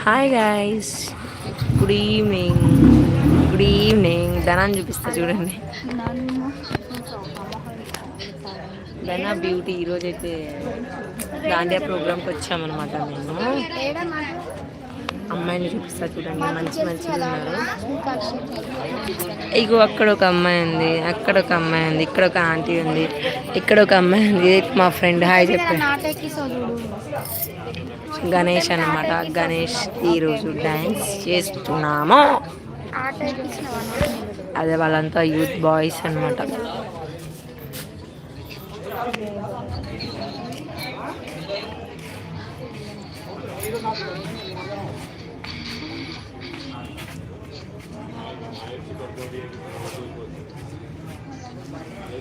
Hi guys good evening good evening ధనాన్ని చూపిస్తా చూడండి. ధన బ్యూటీ ఈరోజు అయితే దాండియా ప్రోగ్రామ్కి వచ్చామన్నమాట మేము. అమ్మాయిని చూపిస్తా చూడండి మంచి మంచిగా ఉన్నారు. ఇగో అక్కడ ఒక అమ్మాయి ఉంది అక్కడ ఒక అమ్మాయి ఉంది ఇక్కడ ఒక ఆంటీ ఉంది ఇక్కడ ఒక అమ్మాయి ఉంది. మా ఫ్రెండ్ హాయ్ చెప్పాను గణేష్ అన్నమాట గణేష్ ఈరోజు డ్యాన్స్ చేస్తున్నాము. అదే వాళ్ళంతా యూత్ బాయ్స్ అన్నమాట. you.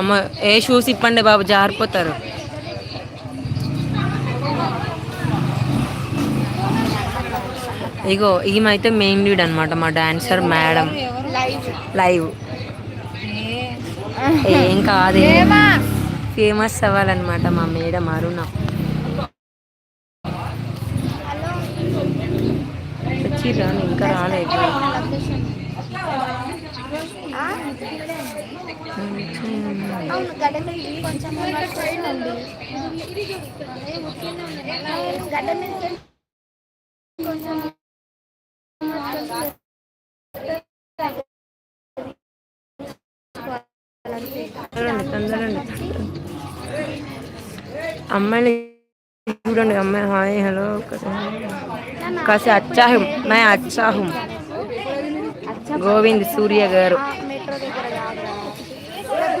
అమ్మ ఏ షూస్ ఇప్పండి బాబు జారిపోతారు. ఇగో ఈమె అయితే మెయిన్ లీడ్ అనమాట మా డాన్సర్ మేడం లైవ్ ఏం. కాదు. ఫేమస్ అవ్వాలన్నమాట మా మేడం అరుణ. వచ్చిర్రా ఇంకా రాలేదు. అవును గడ్డ మీద కొంచెం గడ్డ మీద కొంచెం అమ్మాయిని చూడండి అమ్మాయి హాయ్ హలో కాసి అచ్చాహం మై అచ్చాహం గోవింద్ సూర్య గారు.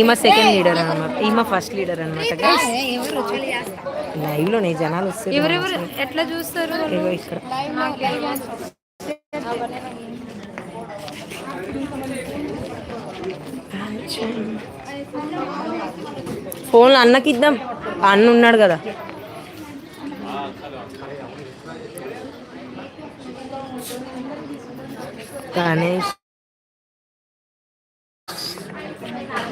ఈమె సెకండ్ లీడర్ అనమాట ఈమె ఫస్ట్ లీడర్ అనమాట లైవ్లో జనాలు వస్తారు ఎట్లా చూస్తారు? ఇక్కడ. ఫోన్ అన్నకి ఇద్దాం. అన్న ఉన్నాడు కదా. గణేష్.